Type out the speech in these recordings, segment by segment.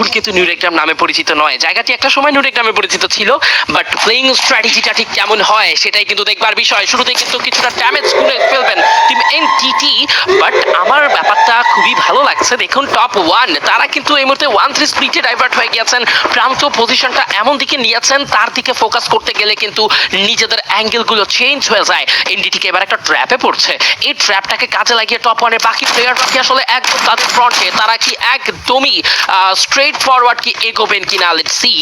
এখন কিন্তু নিউরেকডাম নামে পরিচিত নয়। জায়গাটি একটা সময় নিউরেক নামে পরিচিত ছিল বাট প্লেইং স্ট্র্যাটেজিটা ঠিক কেমন হয়, সেটাই কিন্তু দেখবার বিষয়। শুরুতে কিন্তু কিছুটা ড্যামেজ করে ফেলবেন টিম এনটিটি বাট আমার ব্যাপারটা খুবই ভালো লাগছে। দেখুন টপ ওয়ান তারা কিন্তু এই মুহূর্তে ওয়ান থ্রি স্প্লিটে ডাইভার্ট হয়ে গিয়েছেন। প্রান্ত পজিশনটা এমন দিকে নিয়েছেন, তার দিকে ফোকাস করতে গেলে কিন্তু নিজেদের অ্যাঙ্গেলগুলো চেঞ্জ হয়ে যায়। এনডিটিকে এবার একটা ট্র্যাপে পড়ছে। এই ট্র্যাপটাকে কাজে লাগিয়ে টপ ওয়ানের বাকি প্লেয়াররা কি আসলে একদম তাদের ফ্রন্টে তারা কি একদমই স্ট্রেট ফরওয়ার্ড কি এগোবেন কিনা? লেটস সি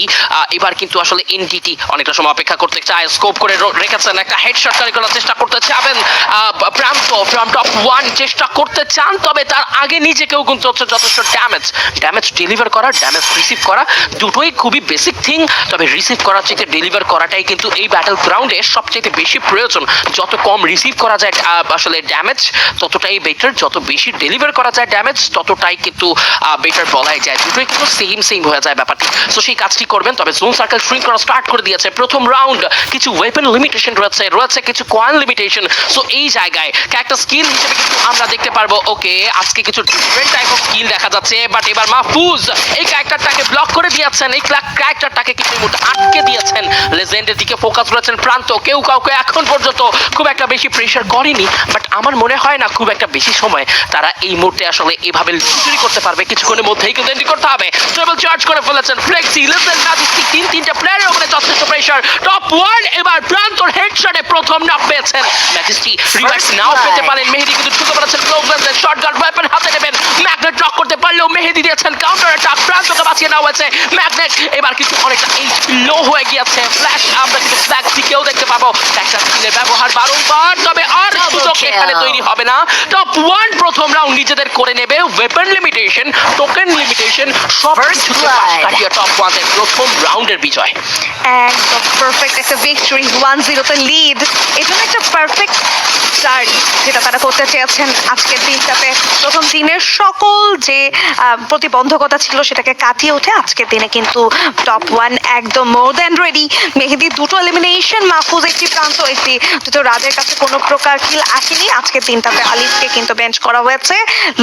এবার কিন্তু আসলে এনডিটি অনেকটা সময় অপেক্ষা করতে চায়। স্কোপ করে রেখেছেন একটা হেডশট কারি করার চেষ্টা করতে চাবেন। প্রান্ত ফ্রম টপ ওয়ান চেষ্টা করতে চান, তবে তার আগে নিজেকেও কিন্তু হচ্ছে যথেষ্ট ড্যামেজ ড্যামেজ ডেলিভার করা ড্যামেজ রিসিভ করা, দুটোই খুবই বেসিক থিং তবে রিসিভ করার চাইতে ডেলিভার করাটাই কিন্তু এই ব্যাটল গ্রাউন্ডে সবচেয়ে বেশি প্রয়োজন। যত কম রিসিভ করা যায় আসলে ড্যামেজ ততটাই বেটার যত বেশি ডেলিভার করা যায় ড্যামেজ ততটাই কিন্তু বেটার বলাই যায়। দুটোই কিন্তু সেম সেম হয়ে যায় ব্যাপারটি। সো সেই কাজটি করবেন, তবে জোন সার্কেল শ্রিঙ্ক করা স্টার্ট করে দিয়েছে। প্রথম রাউন্ড কিছু ওয়েপন লিমিটেশন রয়েছে রয়েছে কিছু কয়েন লিমিটেশন সো এই জায়গায় একটা স্কিল হিসেবে কিন্তু আমরা দেখতে পারব ওকে আজকে কিছু ডিফারেন্ট টাইপ অফ স্কিল দেখা যাচ্ছে বাট এবার মাহফুজ, এই ক্যারেক্টারটাকে ব্লক করে দিয়েছেন, এই ক্যারেক্টারটাকে কিন্তু আটকে দিয়েছেন। লেজেন্ডের দিকে ফোকাস করেছেন প্রান্ত, কেউ কাউকে এখন পর্যন্ত খুব একটা বেশি প্রেশার করেনি বাট আমার মনে হয় না খুব একটা বেশি সময় তারা এই মুহূর্তে আসলে এভাবে করতে পারবে। কিছুক্ষণের মধ্যেই কিন্তু এন্ট্রি করতে হবে। ট্রেবল চার্জ করে ফেলেছেন ফ্লেক্সি লেজেন্ড ম্যাজিস্টিক তিন তিনটা প্লেয়ারের উপরে যথেষ্ট প্রেশার টপ ওয়ান এবার প্রান্তর হেডশটে প্রথম নক পেয়েছেন ম্যাজিস্ট্রি রিভার্স নাও পেতে পারেন মেহেদি কিন্তু ঢুকে পড়েছেন ক্লোজ রেঞ্জের শটগান ওয়েপন হাতে নেবেন ম্যাগনেট ড্রপ করতে পারলেও মেহেদি দিয়েছেন কাউন্টার অ্যাটাক প্রান্তকে বাঁচিয়ে নেওয়া হয়েছে ম্যাগনেট এবার কিন্তু অনেকটা এইচ লো হয়ে গিয়েছে। ফ্ল্যাশ আমরা কিন্তু ফ্ল্যাশ দিকেও দেখতে পাবো। একটা স্কিলের ব্যবহার বারংবার তবে আর সুযোগ এখানে তৈরি হবে না। টপ ওয়ান প্রথম রাউন্ড নিজেদের করে নেবে ওয়েপন লিমিটেশন টোকেন লিমিটেশন পাশ blood. কাটিয়ে টপ ওয়ানের প্রথম রাউন্ডের বিজয় একদম পারফেক্ট একটা ভিক্টরি ওয়ান জিরোতে লিড এটা একটা পারফেক্ট স্টার্ট যেটা তারা করতে চেয়েছেন আজকের দিনটাতে। প্রথম দিনের সকল যে প্রতিবন্ধকতা ছিল সেটাকে কাটিয়ে উঠে আজকের দিনে কিন্তু টপ ওয়ান একদম মোর দ্যান রেডি মেহেদি দুটো এলিমিনেশন মাহফুজ একটি প্রান্ত একটি দুটো রাজের কাছে কোনো প্রকার কিল আসেনি। আজকের দিনটাতে আলিফকে কিন্তু বেঞ্চ করা হয়েছে।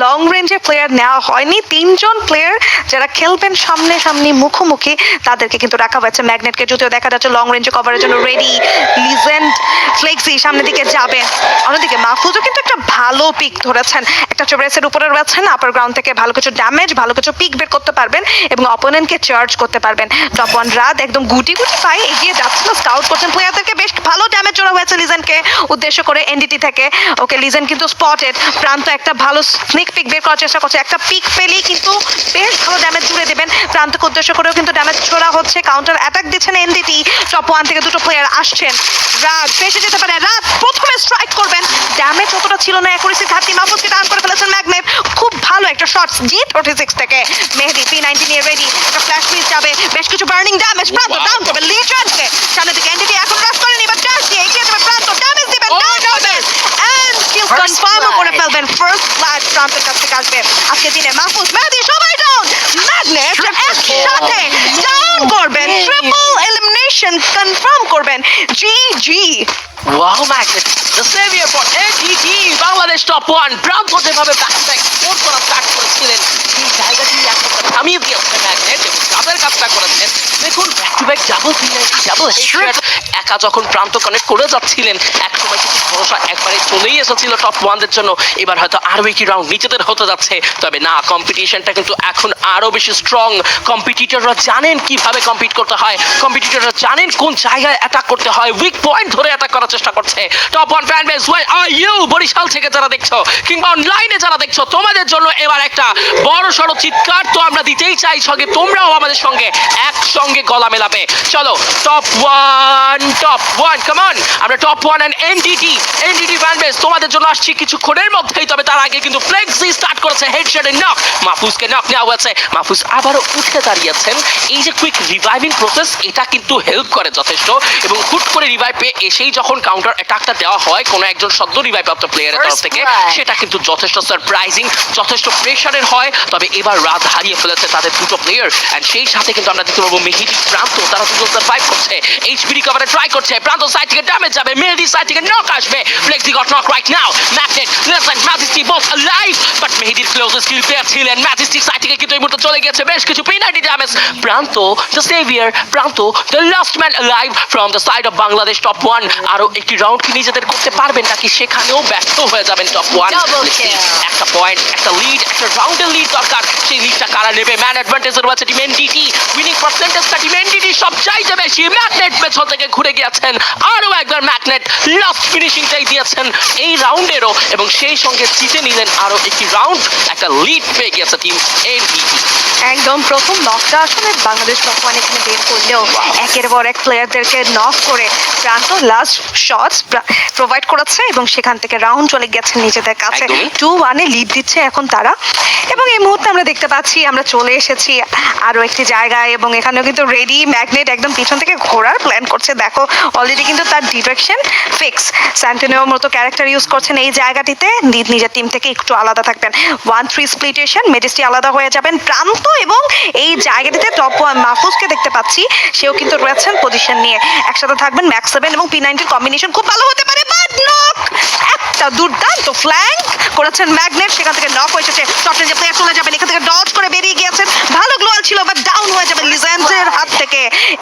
লং রেঞ্জে প্লেয়ার নেওয়া হয়নি। তিনজন প্লেয়ার যারা খেলবেন সামনে সামনে মুখোমুখি। তাদেরকে কিন্তু রাখা হয়েছে ম্যাগনেটকে। যদিও দেখা যাচ্ছে লং রেঞ্জে কভারের জন্য রেডি লিজেন্ড ফ্লেক্সি সামনের দিকে যাবে। অন্যদিকে মাহফুজও কিন্তু একটা ভালো পিক ধরেছেন। একটা চোবরেসের উপরে রয়েছেন আপার গ্রাউন্ড থেকে ভালো কিছু ড্যামেজ ভালো কিছু পিক বের করতে পারবেন এবং অপোনেন্টকে চার্জ করতে পারবেন। টপ ওয়ান রাত একদম গুটি গুটি পাই এগিয়ে যাচ্ছিল স্কাউট করছেন প্লেয়ারদেরকে বেশ ভালো ড্যামেজ ওরা হয়েছে লিজেনকে উদ্দেশ্য করে এনডিটি থেকে। ওকে লিজেন কিন্তু স্পটেড প্রান্ত একটা ভালো স্নিক পিক বের করার চেষ্টা করছে। একটা পিক পেলেই কিন্তু বেশ ভালো ড্যামেজ জুড়ে দেবেন। প্রান্তকে উদ্দেশ্য করেও কিন্তু ড্যামেজ ছোড়া হচ্ছে। কাউন্টার অ্যাটাক দিচ্ছেন এনডিটি টপ ওয়ান থেকে দুটো প্লেয়ার আসছেন। রাত যেতে পারে। রাত প্রথমে স্ট্রাইক করবেন। ড্যামেজ অতটা ছিল না। অ্যাকুরেসি ঘাটতি মাহফুজকে করে ফেলেছেন ম্যাগনেট খুব ভালো একটা জি থার্টি সিক্স থেকে। মেহেদি পি রেডি একটা ফ্ল্যাশ মিস যাবে। বেশ কিছু বার্নিং ড্যামেজ প্রান্ত. ডাউন করবে দিকে এনডিটি এখন রাশ করেন এবার চার্জ দিয়ে এগিয়ে যাবে। প্রান্ত ড্যামেজ দিবেন। এন্ড কিল কনফার্ম করে ফেলবেন। ফার্স্ট প্রান্তের কাছ থেকে আসবে। আজকে দিনে মাহফুজ মেহেদি সবাই ম্যাগনেট একসাথে ডাউন করবেন ট্রিপল এলিমিনেশন কনফার্ম করবেন G G wow magnet the saviour for NTT Bangladesh top one Pranto যেভাবে ব্যাক ব্যাক স্কোর করা স্টার্ট করেছিলেন সেই জায়গাটি একটা থামিয়ে দিয়েছে ম্যাগনেট এবং তাদের কাজটা করেছেন। দেখুন back to back double penalty double headshot একা যখন প্রান্ত কানেক্ট করে যাচ্ছিলেন এক সময় কিন্তু ভরসা একবারে চলেই এসেছিল টপ ওয়ানদের জন্য। এবার হয়তো আরও একটি রাউন্ড নিজেদের হতে যাচ্ছে। তবে না কম্পিটিশনটা কিন্তু এখন আরও বেশি স্ট্রং কম্পিটিটররা জানেন কীভাবে কম্পিট করতে হয়। কম্পিটিটররা জানেন কোন জায়গায় অ্যাটাক করতে হয়। উইক পয়েন্ট ধরে অ্যাটাক করার চেষ্টা করছে। Top one fan base why are you Barishal থেকে যারা দেখছ, কিংবা অনলাইনে যারা দেখছ, তোমাদের জন্য এবার একটা বড় সড়ো চিৎকার তো আমরা দিতেই চাই। সঙ্গে তোমরাও আমাদের সঙ্গে একসঙ্গে গলা মেলাবে। চলো top one top one come on আমরা top one and NDT NDT fan base তোমাদের জন্য আসছি কিছুক্ষণের মধ্যেই তবে তার আগে কিন্তু ফ্লেক্সি স্টার্ট করেছে হেডশটে নক মাহফুজকে নক নেওয়া হয়েছে। মাহফুজ আবারও উঠে দাঁড়িয়েছেন। এই যে কুইক রিভাইভিং প্রসেস এটা কিন্তু হেল্প করে যথেষ্ট এবং হুট করে রিভাইভ পেয়ে এসেই যখন কাউন্টার অ্যাটাকটা দেওয়া হয় কোনো একজন সদ্য রিভাইভ প্রাপ্ত প্লেয়ারের তরফ থেকে সেটা কিন্তু যথেষ্ট সারপ্রাইজিং যথেষ্ট প্রেশারের হয়। তবে এবার রাত হারিয়ে ফেলেছে তাদের দুটো প্লেয়ার অ্যান্ড সেই সাথে কিন্তু আমরা দেখতে পাবো মেহিদি প্রান্ত তারা দুজন সার্ভাইভ করছে। এইচপি রিকভারে ট্রাই করছে। প্রান্ত সাইড থেকে ড্যামেজ যাবে মেহেদি সাইড থেকে নক আসবে। Flexi got knock right now magnet lesson majesty both live but মেহেদির ক্লোজেস্ট স্কিল প্লেয়ার ছিলেন ম্যাজিস্টিক সাইড থেকে কিন্তু এই মুহূর্তে চলে গেছে বেশ কিছু penalty damage Pranto the saviour Pranto the last man live from the side of Bangladesh top one আরও একটি রাউন্ড কি নিজেদের করতে পারবেন নাকি সেখানেও ব্যর্থ হয়ে যাবেন টপ ওয়ান Double kill. একটা পয়েন্ট একটা লিড একটা রাউন্ডের লিড দরকার। সেই লিডটা কারা নেবে? ম্যান অ্যাডভান্টেজ রয়েছে টিম এনডিটি উইনিং পার্সেন্টেজটা টিম এনডিটি সবচাইতে বেশি। ম্যাগনেট পেছন থেকে ঘুরে গিয়েছেন। আরও একবার ম্যাগনেট লাস্ট ফিনিশিংটাই দিয়েছেন এই রাউন্ডেরও এবং সেই সঙ্গে জিতে নিলেন আরও একটি রাউন্ড, একটা লিড পেয়ে গেছে টিম এনডিটি একদম প্রথম নকটা আসলে বাংলাদেশ ওয়ান এখানে বের করলেও একের পর এক প্লেয়ারদেরকে নক করে প্রান্ত লাস্ট শটস প্রোভাইড করেছে এবং সেখান থেকে রাউন্ড চলে গেছে নিজেদের কাছে। টু ওয়ানে লিড দিচ্ছে এখন তারা। এবং এই মুহূর্তে আমরা দেখতে পাচ্ছি আমরা চলে এসেছি আরও একটি জায়গায় এবং এখানেও কিন্তু রেডি ম্যাগনেট একদম পিছন থেকে ঘোরার প্ল্যান করছে। দেখো অলরেডি কিন্তু তার ডিরেকশন ফিক্স স্যান্টিনিওর মতো ক্যারেক্টার ইউজ করছেন এই জায়গাটিতে। নিজের টিম থেকে একটু আলাদা থাকবেন। ওয়ান থ্রি স্প্লিটেশন মেজেস্টি আলাদা হয়ে যাবেন। প্রান্ত এবং এই জায়গাটিতে টপ ওয়ান মাহফুজকে দেখতে পাচ্ছি। সেও কিন্তু রয়েছেন পজিশন নিয়ে। একসাথে থাকবেন ম্যাক্স সেভেন এবং পি নাইনটির কম্বিনেশন খুব ভালো হতে পারে। বাট নক একটা দুর্দান্ত ফ্ল্যাঙ্ক করেছেন ম্যাগনেট সেখান থেকে নক হয়ে এসেছে। শর্ট রেঞ্জে প্লেয়ার চলে যাবেন এখান থেকে ডজ করে বেরিয়ে গিয়েছেন। ভালো গ্লোয়াল ছিল বাট ডাউন হয়ে যাবেন লিজেন্ডের হাত থেকে।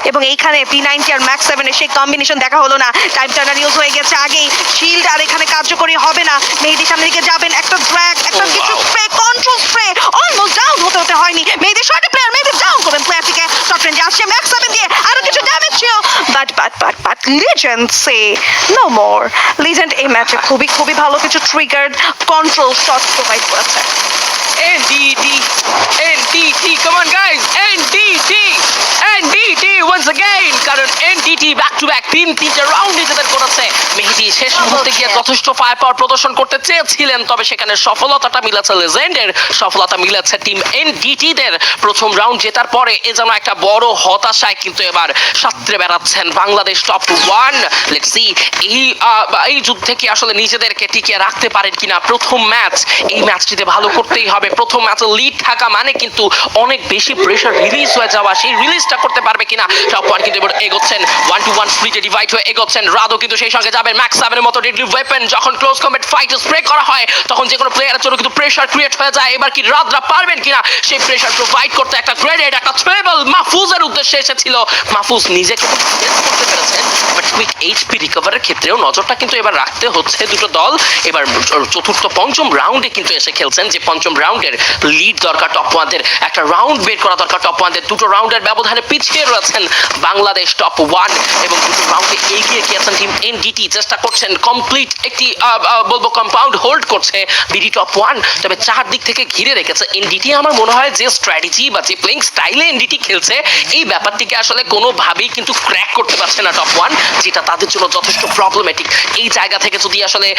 এবং এইখানে পি নাইনটি আর ম্যাক্স সেভেনের সেই কম্বিনেশন দেখা হলো না। টাইম টার্নার ইউজ হয়ে গেছে আগেই। শিল্ড আর এখানে কার্যকরী হবে না। মেহেদি সামনের দিকে যাবেন। একটা ড্র্যাগ একটা Oh, কিছু spray control spray almost down হতে হতে হয়নি। Mehedi short player Mehedi down করবেন প্লেয়ার থেকে শর্ট রেঞ্জে আসছে ম্যাক্স সেভেন দিয়ে আরও কিছু ড্যামেজ ছিল। But but but but legend say no more legend এই ম্যাচে খুবই খুবই ভালো কিছু ট্রিগার্ড কন্ট্রোল শট প্রোভাইড করেছে। NDT, NDT, come on guys, NDT, NDT once again, কারণ NDT back to back তিন তিনটে রাউন্ড নিজেদের করেছে মেহেদি শেষ মুহূর্তে গিয়ে যথেষ্ট ফায়ার পাওয়ার প্রদর্শন করতে চেয়েছিলেন তবে সেখানে সফলতাটা মিলেছে লেজেন্ডের সফলতা মিলেছে টিম এনডিটি দের প্রথম রাউন্ড জেতার পরে এ যেন একটা বড় হতাশায় কিন্তু এবার সাঁতরে বেড়াচ্ছেন Bangladesh top one let's see এই এই যুদ্ধে কি আসলে নিজেদেরকে টিকিয়ে রাখতে পারেন কিনা? প্রথম ম্যাচ এই ম্যাচটিতে ভালো করতেই হবে। প্রথম ম্যাচে লিড থাকা মানে কিন্তু অনেক বেশি প্রেশার রিলিজ হয়ে যাওয়া। সেই রিলিজটা করতে পারবে কিনা? টপ ওয়ান কিন্তু এবার এগোচ্ছেন ওয়ান টু ওয়ান স্প্লিটে ডিভাইড হয়ে এগোচ্ছেন রাদো কিন্তু সেই সঙ্গে যাবেন ম্যাক্স সেভেনের মতো ডেডলি ওয়েপেন যখন ক্লোজ কম্বেট ফাইট স্প্রে করা হয়, তখন যে কোনো প্লেয়ারের জন্য কিন্তু প্রেশার ক্রিয়েট হয়ে যায়। এবার কি রাদরা পারবেন কিনা? সেই প্রেশার প্রোভাইড করতে একটা গ্রেডেড একটা থ্রেবল মাহফুজের উদ্দেশ্যে এসেছিল। মাহফুজ নিজেকে করতে পেরেছেন বাট কুইক এইচপি রিকভারের ক্ষেত্রেও নজরটা কিন্তু এবার রাখতে হচ্ছে দুটো দল। এবার চতুর্থ পঞ্চম রাউন্ডে কিন্তু এসে খেলছেন যে পঞ্চম রাউন্ডের লিড দরকার টপ ওয়ানদের একটা রাউন্ড বের করা দরকার টপ ওয়ানদের দুটো রাউন্ডের ব্যবধানে পিছিয়ে রয়েছেন বাংলাদেশ টপ ওয়ান এবং দুটো রাউন্ডে এগিয়ে গিয়েছেন টিম এনডিটি চেষ্টা করছেন কমপ্লিট একটি বলব কম্পাউন্ড হোল্ড করছে বিডি টপ ওয়ান তবে চার দিক থেকে ঘিরে রেখেছে এনডিটি আমার মনে হয় যে স্ট্র্যাটেজি বা যে প্লেইং স্টাইলে এনডিটি খেলছে, এই ব্যাপারটিকে আসলে কোনোভাবেই কিন্তু ক্র্যাক করতে পারছে না টপ ওয়ান যেটা তাদের জন্য যথেষ্ট প্রবলেমেটিক এই জায়গা থেকে যদি আসলে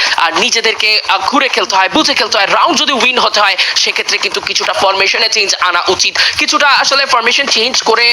নিজেদেরকে ঘুরে খেলতে হয়, বুঝে খেলতে হয় রাউন্ড যদি উইন হতে হয়, সেক্ষেত্রে কিন্তু কিছুটা ফরমেশনে চেঞ্জ আনা উচিত। কিছুটা আসলে ফরমেশন চেঞ্জ করে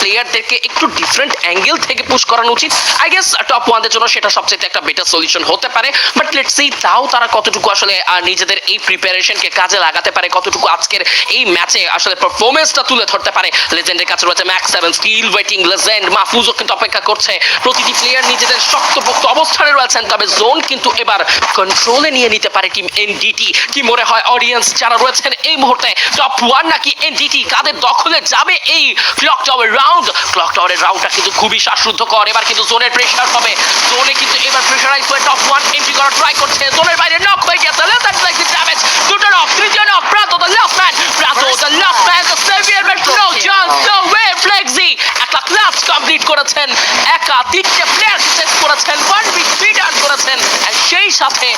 প্লেয়ারদেরকে একটু ডিফারেন্ট অ্যাঙ্গেল থেকে পুশ করানো উচিত। আই গেস টপ ওয়ানদের জন্য সেটা সবচেয়ে একটা বেটার সলিউশন হতে পারে। বাট লেটস সি তাও তারা কতটুকু আসলে নিজেদের এই প্রিপারেশনকে কাজে লাগাতে পারে, কতটুকু আজকের এই ম্যাচে আসলে পারফরমেন্সটা তুলে ধরতে পারে। লেজেন্ডের কাছে রয়েছে max seven still waiting legend মাহফুজও কিন্তু অপেক্ষা করছে। প্রতিটি প্লেয়ার নিজেদের শক্তপোক্ত অবস্থানে রয়েছেন, তবে জোন কিন্তু এবার কন্ট্রোলে নিয়ে নিতে পারে টিম এনডিটি কি মনে হয় অডিয়েন্স যারা রয়েছেন এই মুহূর্তে টপ ওয়ান নাকি এনডিটি কাদের দখলে যাবে এই ক্লক টাওয়ার রাউন্ড ক্লক টাওয়ারের রাউন্ডটা কিন্তু খুবই শ্বাসরুদ্ধকর। এবার কিন্তু জোনের প্রেশার হবে জোনে কিন্তু এবার প্রেশারাইজ হয়ে টপ ওয়ান এন্ট্রি করার ট্রাই করছে। জোনের বাইরে নক হয়ে গেছে। লেজার লাইক ড্যামেজ দুটো নক তৃতীয় knock Pranto the last man Pranto the last man the saviour but no chance no way Flexi একটা ক্লাস কমপ্লিট করেছেন। একা তিনটে প্লেয়ার শেষ করেছেন। ওয়ান বি থ্রি ডান করেছেন সেই সাথে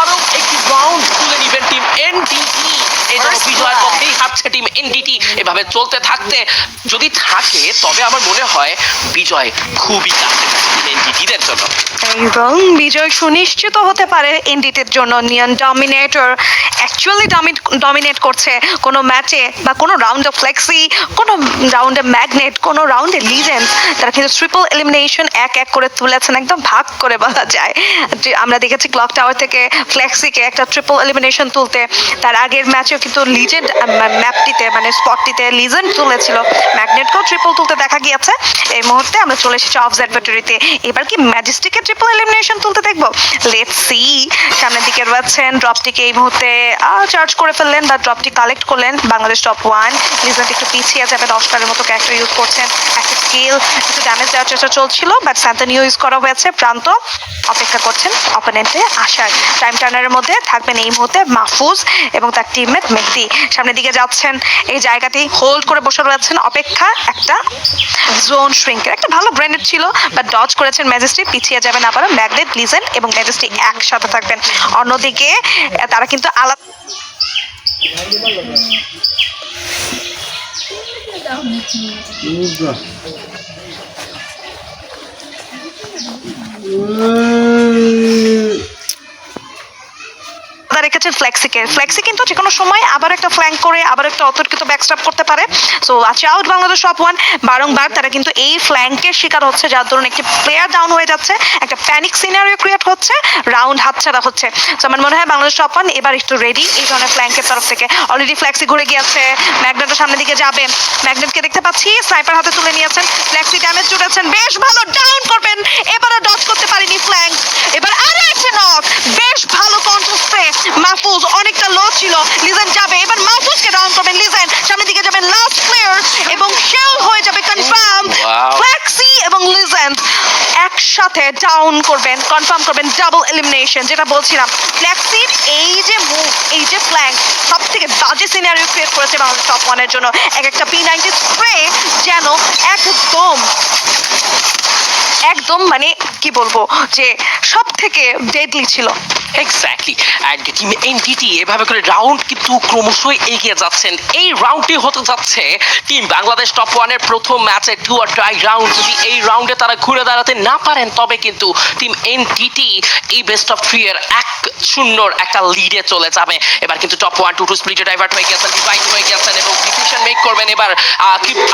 আরও একটি রাউন্ড তুলে নেবেন টিম এনডিটি এই জন্য First বিজয়ের blood. পথেই হাঁটছে টিম এনডিটি এভাবে চলতে থাকতে। যদি থাকে তবে আমার মনে হয় বিজয় খুবই কাছে এনডিটিদের জন্য। এবং বিজয় সুনিশ্চিত হতে পারে এনডিটির জন্য। নিয়ন ডমিনেটর অ্যাকচুয়ালি ডমিনেট করছে কোনো ম্যাচে বা কোনো রাউন্ডে ফ্লেক্সি কোনো রাউন্ডে ম্যাগনেট কোনো রাউন্ডে লিজেন্স তারা কিন্তু ট্রিপল এলিমিনেশন এক এক করে তুলেছেন একদম ভাগ করে বলা যায়। যে আমরা দেখেছি ক্লক টাওয়ার থেকে ফ্লেক্সিকে একটা ট্রিপল এলিমিনেশন তুলতে। তার আগের ম্যাচে কিন্তু লিজেন্ড ম্যাপটিতে মানে স্পটটিতে লিজেন্ড তুলেছিল। ম্যাগনেটকেও ট্রিপল তুলতে দেখা গিয়েছে। এই মুহূর্তে আমরা চলে এসেছি অবজারভেটরিতে এবার কি ম্যাজিস্টিকের ট্রিপল এলিমিনেশন তুলতে দেখব? লেটস সি সামনের দিকে রয়েছেন ড্রপটিকে এই মুহূর্তে চার্জ করে ফেললেন বা ড্রপটি কালেক্ট করলেন বাংলাদেশ টপ ওয়ান লিজেন্ড একটু পিছিয়ে যাবে দশটারের মতো ক্যারেক্টার ইউজ করছেন। একটা স্কিল একটু ড্যামেজ দেওয়ার চেষ্টা চলছিল বাট স্যান্তানিও ইউজ করা হয়েছে। প্রান্ত অপেক্ষা করছেন অপোনেন্টে আসার। টাইম টার্নারের মধ্যে থাকবেন এই মুহূর্তে মাহফুজ এবং তার টিমমেট মেহদি সামনের দিকে যাচ্ছেন এই জায়গাটি হোল্ড করে বসে রয়েছেন অপেক্ষা একটা জোন শ্রিঙ্কের একটা ভালো ব্র্যান্ডেড ছিল বা ডজ করেছেন ম্যাজেস্টি পিছিয়ে যাবেন আবার ম্যাগনেট লিজেন্ড এবং ম্যাজেস্টি একসাথে থাকবেন। অন্যদিকে তারা কিন্তু আলাদা Uga. আলাদা রেখেছেন ফ্লেক্সিকে ফ্লেক্সি কিন্তু যে কোনো সময় আবার একটা ফ্ল্যাঙ্ক করে, আবার একটা অতর্কিত ব্যাকস্টাপ করতে পারে। সো আছে আউট বাংলাদেশ টপ ওয়ান বারংবার তারা কিন্তু এই ফ্ল্যাঙ্কের শিকার হচ্ছে, যার দরুন একটি প্লেয়ার ডাউন হয়ে যাচ্ছে, একটা প্যানিক সিনারিও ক্রিয়েট হচ্ছে রাউন্ড হাতছাড়া হচ্ছে। তো আমার মনে হয় বাংলাদেশ টপ ওয়ান এবার একটু রেডি এই ধরনের ফ্ল্যাঙ্কের তরফ থেকে। অলরেডি ফ্ল্যাক্সি ঘুরে গিয়েছে ম্যাগনেটের সামনের দিকে যাবে। ম্যাগনেটকে দেখতে পাচ্ছি স্নাইপার হাতে তুলে নিয়েছেন ফ্ল্যাক্সি ড্যামেজ জুড়েছেন, বেশ ভালো ডাউন করবেন। এবারও ডচ করতে পারেনি ফ্ল্যাঙ্ক এবার আরও একটা নক বেশ ভালো কন্ট্রোল স্প্রে মাহফুজ অনেকটা লো ছিল। লিজেন যাবে। এবার মাহফুজকে ডাউন করবেন। লিজেন সামনের দিকে যাবেন লাস্ট প্লেয়ার এবং সেও হয়ে যাবে কনফার্ম ফ্ল্যাক্সি এবং লিজেন্ড একসাথে ডাউন করবেন কনফার্ম করবেন ডাবল এলিমিনেশন যেটা বলছিলাম। ফ্ল্যাক্সির এই যে মুভ এই যে ফ্ল্যাঙ্ক সব থেকে বাজে সিনারিও ক্রিয়েট করেছে বাংলাদেশ টপ ওয়ানের জন্য। এক একটা পি নাইনটি স্প্রে যেন একদম একদম মানে কি বলব যে সব থেকে ডেডলি ছিল। এক্স্যাক্টলি অ্যান্ড টিম এনটিটি এভাবে করে রাউন্ড কিন্তু ক্রমশই এগিয়ে যাচ্ছেন। এই রাউন্ডটি হতে যাচ্ছে টিম বাংলাদেশ টপ ওয়ানের প্রথম ম্যাচে টু আর ট্রাই রাউন্ড যদি এই রাউন্ডে তারা ঘুরে দাঁড়াতে না পারেন, তবে কিন্তু টিম এনটিটি এই বেস্ট অফ থ্রি এর এক শূন্যর একটা লিডে চলে যাবে। এবার কিন্তু টপ ওয়ান টু টু স্প্লিটে ডাইভার্ট হয়ে গেছেন ডিভাইড হয়ে গেছেন এবং ডিসিশন মেক করবেন। এবার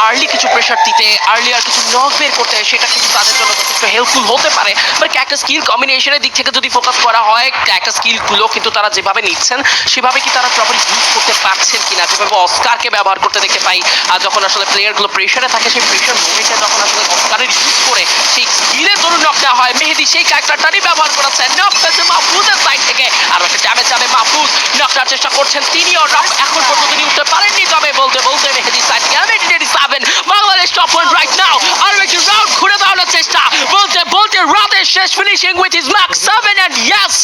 আর্লি কিছু প্রেশার দিতে আর কিছু নক বের করতে, সেটা কিন্তু তাদের জন্য হেল্পফুল হতে পারে বাট একটা স্কিল কম্বিনেশনের দিক থেকে যদি ফোকাস করা হয় একটা স্কিলগুলো কিন্তু তারা যেভাবে নিচ্ছেন, সেভাবে কি তারা প্রপার ইউজ করতে পারছেন যেভাবে অস্কারকে ব্যবহার করতে দেখতে পাই, আর যখন আসলে প্লেয়ারগুলো প্রেশারে থাকে, সেই প্রেশার যখন আসলে অস্কারের ইউজ করে, সেই স্কিলের নক দেওয়া হয়। মেহেদি সেই ক্যারেক্টারটারই ব্যবহার নক মাহফুজের সাইড থেকে। আর একটা ড্যামেজ যাবে মাহফুজ নক করার চেষ্টা করছেন তিনিও। নক এখন পর্যন্ত তিনি উঠতে পারেননি, তবে বলতে বলতে মেহেদি সাইড থেকে seven Bangladesh top one right now আর একটি রাউন্ড ঘুরে দাঁড়ানোর চেষ্টা বলতে বলতে রাতের শেষ finishing with is max seven and yes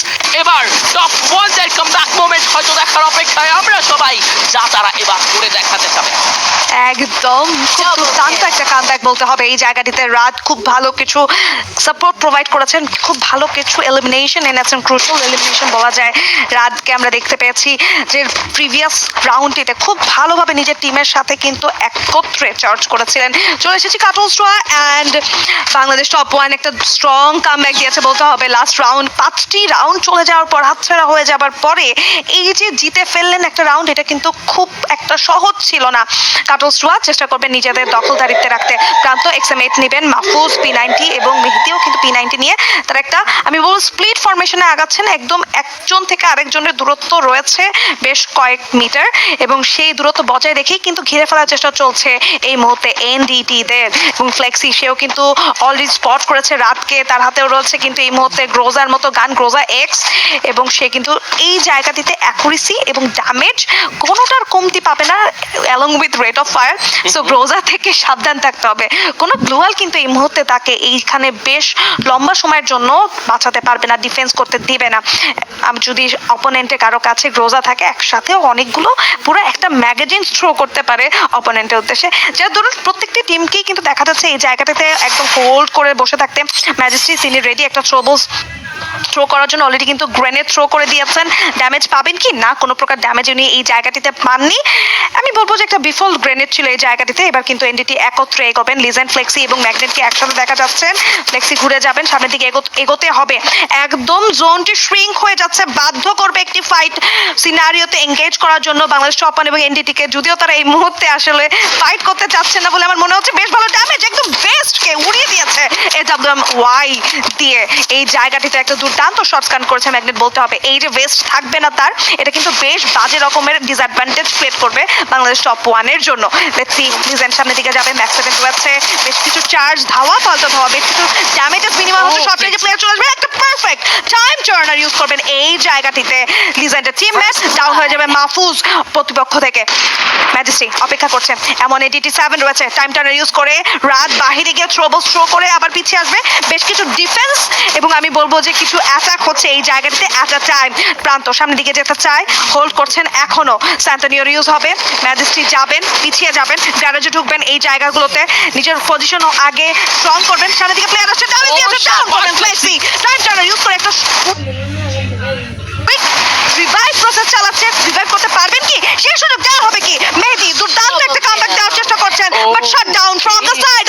এবার টপ ওয়ান দের কামব্যাক মোমেন্ট হয়তো দেখার অপেক্ষায় আমরা সবাই। যা তারা এবার করে দেখাতে যাবে একদম খুব একটা কামব্যাক বলতে হবে। এই জায়গাটিতে রাত খুব ভালো কিছু সাপোর্ট প্রোভাইড করেছেন, খুব ভালো কিছু এলিমিনেশন এনেছেন ক্রুশাল এলিমিনেশন বলা যায়। রাতকে আমরা দেখতে পেয়েছি যে প্রিভিয়াস রাউন্ডটিতে খুব ভালোভাবে নিজের টিমের সাথে কিন্তু একত্রে চার্জ করেছিলেন। চলে এসেছি কাটল স্ট্রা অ্যান্ড বাংলাদেশ টপ ওয়ান একটা স্ট্রং কামব্যাক দিয়েছে বলতে হবে। লাস্ট রাউন্ড পাঁচটি রাউন্ড চলে যাওয়ার পর, হাতছাড়া হয়ে যাবার পরে এই যে জিতে ফেললেন একটা রাউন্ড এটা কিন্তু খুব একটা সহজ ছিল না। কাটল স্ট্রা চেষ্টা করবেন নিজেদের দখলদারিত্বে রাখতে। প্রান্ত এক্সএমএইট নেবেন, মাহফুজ পি নাইনটি এবং মেহেদিও কিন্তু পি নাইনটি নিয়ে তার একটা, আমি বলব স্প্লিট ফরমেশনে আগাচ্ছেন। একদম একজন থেকে আরেকজনের দূরত্ব রয়েছে বেশ কয়েক মিটার এবং সেই দূরত্ব বজায় রেখেই কিন্তু ঘিরে ফেলার চেষ্টা চলছে এই মুহূর্তে এনডিটি দের। এবং ফ্লেক্সি সেও কিন্তু অলরেডি স্পট করেছে, রাতকে তার হাতেও রয়েছে কিন্তু এই মুহূর্তে গ্রোজার মতো গান গ্রোজা এক্স এবং সে কিন্তু এই জায়গাটিতে অ্যাকুরেসি এবং ড্যামেজ কোনোটার কমতি পাবে না along with rate of fire so Groza থেকে সাবধান থাকতে হবে। কোনো গ্লোয়াল কিন্তু এই মুহূর্তে তাকে এইখানে বেশ লম্বা সময়ের জন্য বাঁচাতে পারবে না ডিফেন্স করতে দিবে না। যদি অপোনেন্টে কারও কাছে গ্রোজা থাকে একসাথে অনেকগুলো পুরো একটা ম্যাগাজিন থ্রো করতে পারে অপোনেন্টের উদ্দেশ্যে। যার ধরুন প্রত্যেকটি টিমকেই কিন্তু দেখা যাচ্ছে এই জায়গাটাতে একদম হোল্ড করে বসে থাকতে। ম্যাজিস্ট্রি তিনি রেডি একটা থ্রোবলস থ্রো করার জন্য অলরেডি কিন্তু গ্রেনেড থ্রো করে দিয়েছেন। ড্যামেজ পাবেন কি? না, কোনো প্রকার ড্যামেজ উনি এই জায়গাটিতে পাননি। আমি বলব যে একটা বিফল গ্রেনেড ছিল এই জায়গাটিতে। এবার কিন্তু এনডিটি একত্রে এগোবেন। লিজেন্ড ফ্লেক্সি এবং ম্যাগনেটকে একসাথে দেখা যাচ্ছেন ফ্লেক্সি ঘুরে যাবেন, সামনের দিকে এগোতে হবে। একদম জোনটি শ্রিঙ্ক হয়ে যাচ্ছে। বাধ্য করবে একটি ফাইট সিনারিওতে এঙ্গেজ করার জন্য। বাংলাদেশ চপান এবং এনডিটিকে যদিও তারা এই মুহূর্তে আসলে ফাইট করতে চাচ্ছে না বলে আমার মনে হচ্ছে, বেশ ভালো ড্যামেজ একদম বেস্টকে উড়িয়ে দিয়েছে। ওয়াই দিয়ে এই জায়গাটিতে একটা দুর্দান্ত শর্ট স্ক্যান করেছে ম্যাগনেট বলতে হবে। এই যে ওয়েস্ট থাকবে না তার এটা কিন্তু বেশ বাজে রকমের ডিসঅ্যাডভান্টেজ ক্রিয়েট করবে বাংলাদেশ টপ ওয়ানের জন্য। লেটসি ডিজাইন সামনের দিকে যাবে ম্যাক্স সেভেন রয়েছে বেশ কিছু চার্জ ধাওয়া পাল্টা ধাওয়া বেশ কিছু ড্যামেজেস মিনিমাম হচ্ছে শর্ট রেঞ্জে প্লেয়ার চলে আসবে একটা পারফেক্ট টাইম টার্নার ইউজ করবেন এই জায়গাটিতে। লিজেন্ডের টিম ম্যাচ ডাউন হয়ে যাবে মাহফুজ প্রতিপক্ষ থেকে। ম্যাজিস্ট্রি অপেক্ষা করছে এমন এডিটি সেভেন রয়েছে টাইম টার্নার ইউজ করে রাত বাহিরে গিয়ে থ্রোবল থ্রো করে আবার পিছিয়ে আসবে। বেশ কিছু ডিফেন্স আমি বলব যে কিছু অ্যাটাক হচ্ছে এই জায়গাটিতে অ্যাট আ টাইম প্রান্ত। সামনের দিকে যেতে চায় হোল্ড করছেন এখনও। স্যান্তানিওর রিউজ হবে ম্যাজিস্ট্রি যাবেন, পিছিয়ে যাবেন গ্যারেজে ঢুকবেন এই জায়গাগুলোতে। নিজের পজিশনও আগে স্ট্রং করবেন। সামনের দিকে প্লেয়ার আসছে ডাউন দিয়ে ডাউন করবেন ফ্লেক্সি টাইম টার্নার ইউজ করে একটা রিভাইভ প্রসেস চালাচ্ছে রিভাইভ করতে পারবেন কি? সেই সুযোগ দেওয়া হবে কি? মেহেদি, দুর্দান্ত একটা কামব্যাক দেওয়ার চেষ্টা করছেন but shut down from the side